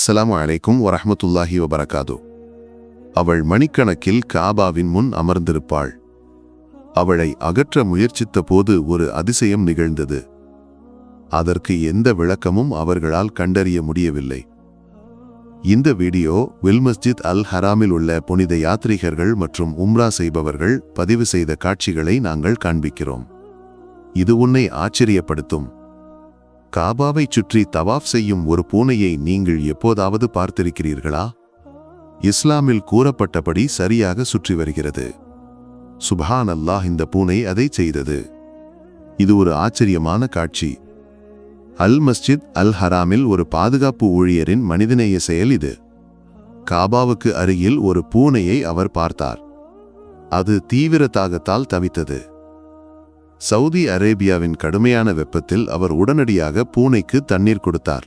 அஸ்ஸலாமு அலைக்கும் வரஹ்மத்துல்லாஹி வபரகாது. அவள் மணிக்கணக்கில் காபாவின் முன் அமர்ந்திருப்பாள். அவளை அகற்ற முயற்சித்த போது ஒரு அதிசயம் நிகழ்ந்தது. அதற்கு எந்த விளக்கமும் அவர்களால் கண்டறிய முடியவில்லை. இந்த வீடியோ வில் மஸ்ஜித் அல் ஹராமில் உள்ள புனித யாத்ரீகர்கள் மற்றும் உம்ரா செய்பவர்கள் பதிவு செய்த காட்சிகளை நாங்கள் காண்பிக்கிறோம். இது உன்னை ஆச்சரியப்படுத்தும். காபாவைச் சுற்றி தவாஃப் செய்யும் ஒரு பூனையை நீங்கள் எப்போதாவது பார்த்திருக்கிறீர்களா? இஸ்லாமில் கூறப்பட்டபடி சரியாக சுற்றி வருகிறது. சுபஹான் அல்லாஹ் இந்த பூனை அதை செய்தது. இது ஒரு ஆச்சரியமான காட்சி. அல் மஸ்ஜித் அல் ஹராமில் ஒரு பாதுகாப்பு ஊழியரின் மனிதநேய செயல் இது. காபாவுக்கு அருகில் ஒரு பூனையை அவர் பார்த்தார். அது தீவிர தாகத்தால் தவித்தது. சவுதி அரேபியாவின் கடுமையான வெப்பத்தில் அவர் உடனடியாக பூனைக்கு தண்ணீர் கொடுத்தார்.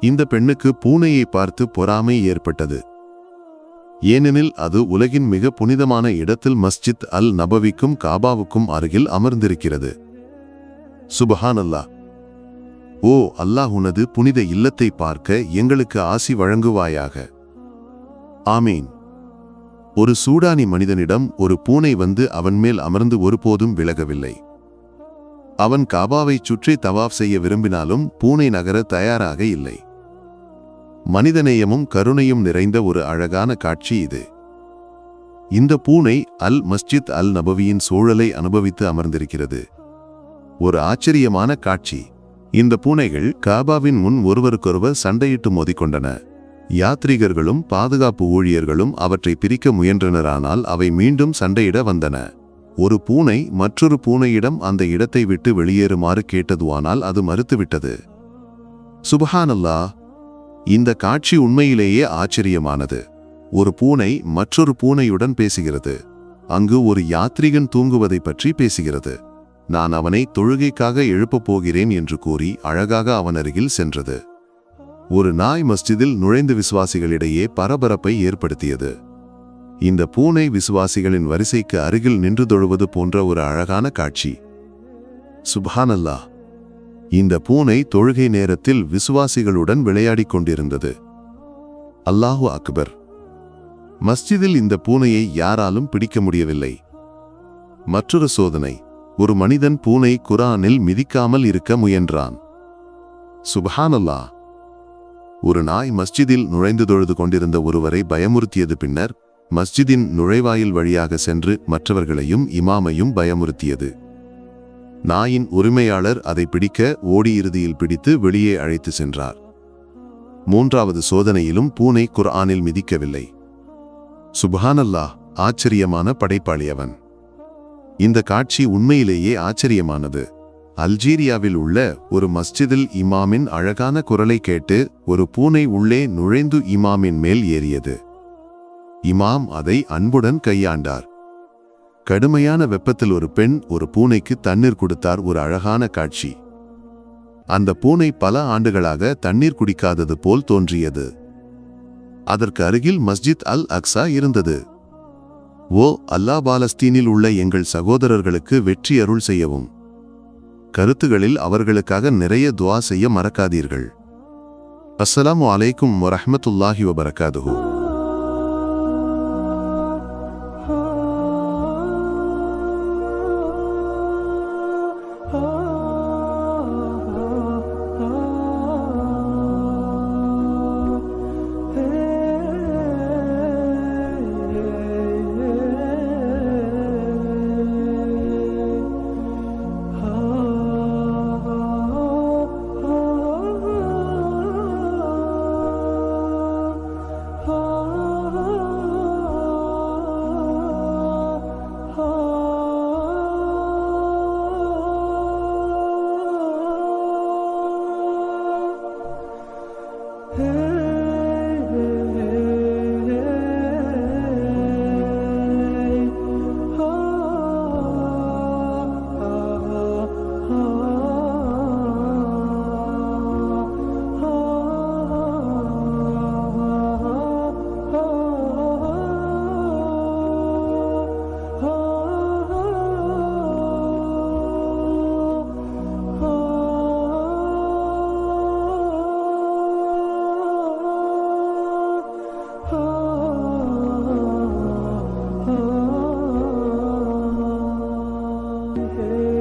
இந்த பெண்ணுக்கு பூனையை பார்த்து பொறாமை ஏற்பட்டது. ஏனெனில் அது உலகின் மிக புனிதமான இடத்தில் மஸ்ஜித் அல் நபவிக்கும் காபாவுக்கும் அருகில் அமர்ந்திருக்கிறது. சுபஹான் அல்லாஹ் ஓ அல்லாஹ் உனது புனித இல்லத்தை பார்க்க எங்களுக்கு ஆசி வழங்குவாயாக. ஆமீன். ஒரு சூடானி மனிதனிடம் ஒரு பூனை வந்து அவன் மேல் அமர்ந்து ஒருபோதும் விலகவில்லை. அவன் காபாவைச் சுற்றி தவாஃப் செய்ய விரும்பினாலும் பூனை நகர தயாராக இல்லை. மனிதநேயமும் கருணையும் நிறைந்த ஒரு அழகான காட்சி இது. இந்த பூனை அல் மஸ்ஜித் அல் நபவியின் சூழலை அனுபவித்து அமர்ந்திருக்கிறது. ஒரு ஆச்சரியமான காட்சி. இந்த பூனைகள் காபாவின் முன் ஒருவருக்கொருவர் சண்டையிட்டு மோதிக்கொண்டன. யாத்ரீகர்களும் பாதுகாப்பு ஊழியர்களும் அவற்றை பிரிக்க முயன்றனரானால் அவை மீண்டும் சண்டையிட வந்தன. ஒரு பூனை மற்றொரு பூனையிடம் அந்த இடத்தை விட்டு வெளியேறுமாறு கேட்டதுவானால் அது மறுத்துவிட்டது. சுபஹானல்லா இந்த காட்சி உண்மையிலேயே ஆச்சரியமானது. ஒரு பூனை மற்றொரு பூனையுடன் பேசுகிறது. அங்கு ஒரு யாத்ரீகன் தூங்குவதை பற்றி பேசுகிறது. நான் அவனை தொழுகைக்காக எழுப்பப் போகிறேன் என்று கூறி அழகாக அவன் அருகில் சென்றது. ஒரு நாய் மஸ்ஜிதில் நுழைந்து விசுவாசிகளிடையே பரபரப்பை ஏற்படுத்தியது. இந்த பூனை விசுவாசிகளின் வரிசைக்கு அருகில் நின்று தொழுவது போன்ற ஒரு அழகான காட்சி. சுபானல்லா இந்த பூனை தொழுகை நேரத்தில் விசுவாசிகளுடன் விளையாடிக் கொண்டிருந்தது. அல்லாஹு அக்பர். மஸ்ஜிதில் இந்த பூனையை யாராலும் பிடிக்க முடியவில்லை. மற்றொரு சோதனை. ஒரு மனிதன் பூனை குரானில் மிதிக்காமல் இருக்க முயன்றான். சுபஹானல்லா ஒரு நாய் மஸ்ஜிதில் நுழைந்து தொழுது கொண்டிருந்த ஒருவரை பயமுறுத்தியது பின்னர் மஸ்ஜிதின் நுழைவாயில் வழியாக சென்று மற்றவர்களையும் இமாமையும் பயமுறுத்தியது. நாயின் உரிமையாளர் அதை பிடிக்க ஓடி இறுதியில் பிடித்து வெளியே அழைத்து சென்றார். மூன்றாவது சோதனையிலும் பூனை குர்ஆனில் மிதிக்கவில்லை. சுபஹானல்லா ஆச்சரியமான படைப்பாளியவன் இந்த காட்சி உண்மையிலேயே ஆச்சரியமானது. அல்ஜீரியாவில் உள்ள ஒரு மஸ்ஜிதில் இமாமின் அழகான குரலை கேட்டு ஒரு பூனை உள்ளே நுழைந்து இமாமின் மேல் ஏறியது. இமாம் அதை அன்புடன் கையாண்டார். கடுமையான வெப்பத்தில் ஒரு பெண் ஒரு பூனைக்கு தண்ணீர் கொடுத்தார். ஒரு அழகான காட்சி. அந்த பூனை பல ஆண்டுகளாக தண்ணீர் குடிக்காதது போல் தோன்றியது. அதற்கு அருகில் மஸ்ஜித் அல் அக்ஸா இருந்தது. ஓ அல்லா பாலஸ்தீனில் உள்ள எங்கள் சகோதரர்களுக்கு வெற்றி அருள் செய்யவும். கருத்துகளில் அவர்களுக்காக நிறைய துவா செய்ய மறக்காதீர்கள். அஸ்ஸலாமு அலைக்கும் வரஹ்மத்துல்லாஹி வபரகாதுஹூ on her.